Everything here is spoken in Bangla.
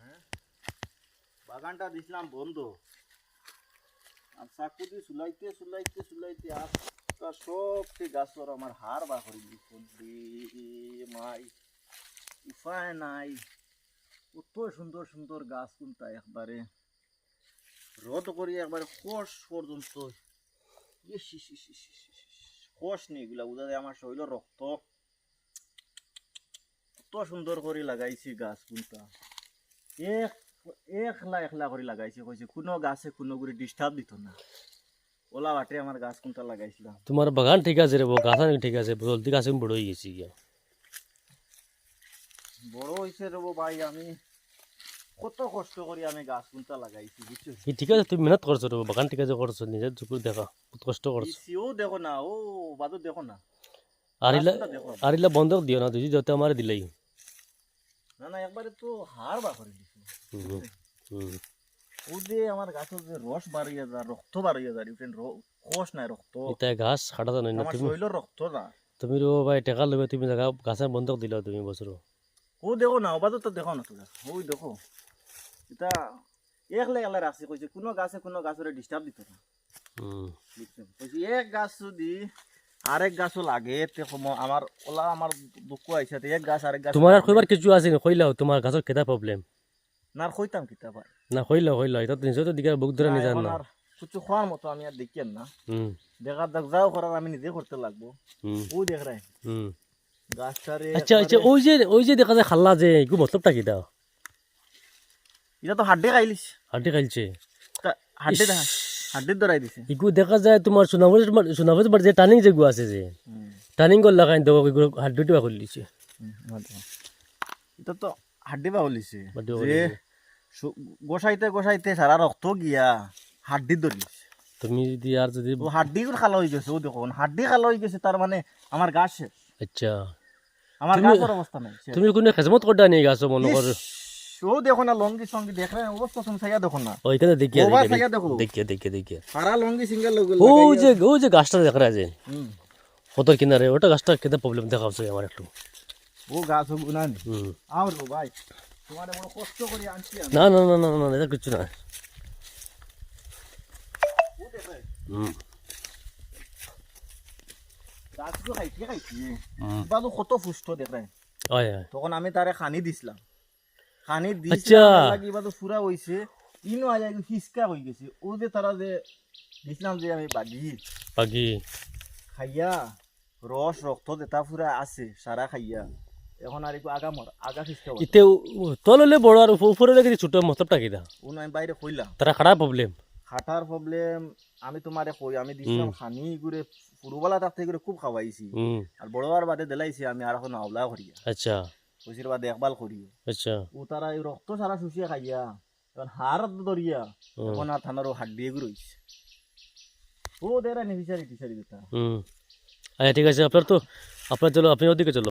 হ্যাঁ বাগানটা দিছিলাম বন্ধ আর চাকু দিয়ে সুলাইতে সুলাইতে সুলাইতে আজকা সবটি গাছর আমার হার বা মাই উপায় নাই কত সুন্দর সুন্দর গাছ কোনটা একবারে রদ করি একবারে কোষ পর্যন্ত। কোষ নেই এগুলা বুঝা যায় আমার শরীর রক্ত কত সুন্দর করে লাগাইছি গাছ কোনটা এক একলা একলা করে লাগাইছি কইছে কোনো গাছে কোনো করে ডিস্টার্ব দিত না। ওলা বাটে আমার গাছ কোনটা লাগাইছিলাম তোমার বাগান ঠিক আছে রে গাছ ঠিক আছে জলদি গাছ বড় হয়ে গেছি গিয়া বড় হয়েছে রে ভাই আমি কত কষ্ট করে আমি গাছ কোনটা লাগাইছি বুঝছ ঠিক আছে তুমি মেহনত করছ রে বাগান ঠিক আছে করছ নিজের চুকুর দেখা বহুত কষ্ট করছ ইসিও দেখো না ও বাদু দেখো না। আর ইলা গাছটা দেখো আর বন্ধক দিও না তুই যত আমার দিলাই। না না একবারে তো হার বা করে দিছি। ও যে আমার গাছের যে রস বাড়িয়ে যা রক্ত বাড়িয়ে যা কোষ নাই রক্ত। এটা গাছ হাঁটা জানো না তুমি শরীরের রক্ত না। তুমি রো ভাই টাকা লবে তুমি জায়গা গাছে বন্ধক দিলা তুমি বছর ও দেখো না ওবাদু তো দেখো না তোরা ওই দেখো। এটা একলা একলা রাখছি কইছে কোনো গাছে কোনো গাছের ডিস্টার্ব দিত না। কইছে এক গাছ যদি আরেক গাছও লাগে আমার ওলা আমার দুঃখ আইছে তে এক গাছ আরেক গাছ তোমার আর কইবার কিছু আছে কইলাও তোমার গাছের কেটা প্রবলেম না কইতাম কিতা ভাই না কইলাও কইলাও এটা নিজে তো দিকে বুক ধরে না, নিজান না কিছু খাওয়ার মতো আমি আর দেখি না। হুম। দেখা দেখ যাও করার আমি নিজে করতে লাগবো। হুম। ও দেখ রে হুম গাছটারে আচ্ছা আচ্ছা ওই যে ওই যে দেখা যায় খাল্লা যে এগু মতলবটা কিটা এটা তো হাড্ডে খাইলিস খাইছে তা হাড্ডে দেখা হাড্ডি ধরাই দিছে। ইগু দেখা যায় তোমার সোনাভোজ সোনাভোজ বার যে টার্নিং যেগু আছে যে টার্নিং করে লাগাই দেবো এগুলো হাড্ডিটা আমার দেখো। এটা তো হাড্ডি বা হলিছে যে গোসাইতে গোসাইতে সারা রক্ত গিয়া হাড্ডি ধরিস তুমি যদি আর যদি হাড্ডি খালা হয়ে গেছে ও দেখো হাড্ডি খালা হয়ে গেছে তার মানে আমার গাছ আচ্ছা। আমার গাছের অবস্থা নাই। তুমি কোনো খেজমত করতে নিয়ে গেছো মনে কর ও দেখো না লঙ্গি সঙ্গি দেখ রে দেখো না। ওইখানে দেখিয়ে দেখো। দেখিয়ে দেখিয়ে দেখিয়ে। সারা লঙ্গি সিঙ্গেল ও যে ও যে গাছটা দেখা যায় যে হুম। কতর কিনারে ওটা গাছটা কেটে প্রবলেম দেখাচ্ছে আমার একটু। ও গাছ হোক না ভাই তোমার বড় কষ্ট করে আনছি না না না না না এটা কিছু না। ও দেখে হুম। গাছগুলো কত দেখ রে। তখন আমি তারে খানি দিছিলাম। খানি আচ্ছা। দিছিলাম লাগি বাদু হইছে। ইনো আজ ফিসকা হয়ে গেছে। ও যে তারা যে দিছিলাম যে আমি বাগি। বাকি খাইয়া রস রক্ত দেতা ফুরা আছে সারা খাইয়া। এখন আর আগা মর আগা ইতে তললে বড় আর উপরে লেগে ছোট মতলবটা কিটা ও না আমি বাইরে কইলাম তারা খারাপ প্রবলেম খাটার প্রবলেম আমি তোমারে কই আমি দিছিলাম খানি করে পুরুবেলা তার থেকে খুব খাওয়াইছি। আর বড়বার বাদে দিলাইছি আমি আর এখন আওলা করিয়া। আচ্ছা। কইছির বা দেখভাল করি আচ্ছা। ও তারা এই রক্ত সারা শুষিয়ে খাইয়া এখন হাড় ধরিয়া এখন আর থানারও হাড় দিয়ে রইছে। ও দেরা নি ফিসারি ফিসারি দিতা হুম। আচ্ছা ঠিক আছে আপনার তো আপনার চলো আপনি ওদিকে চলো।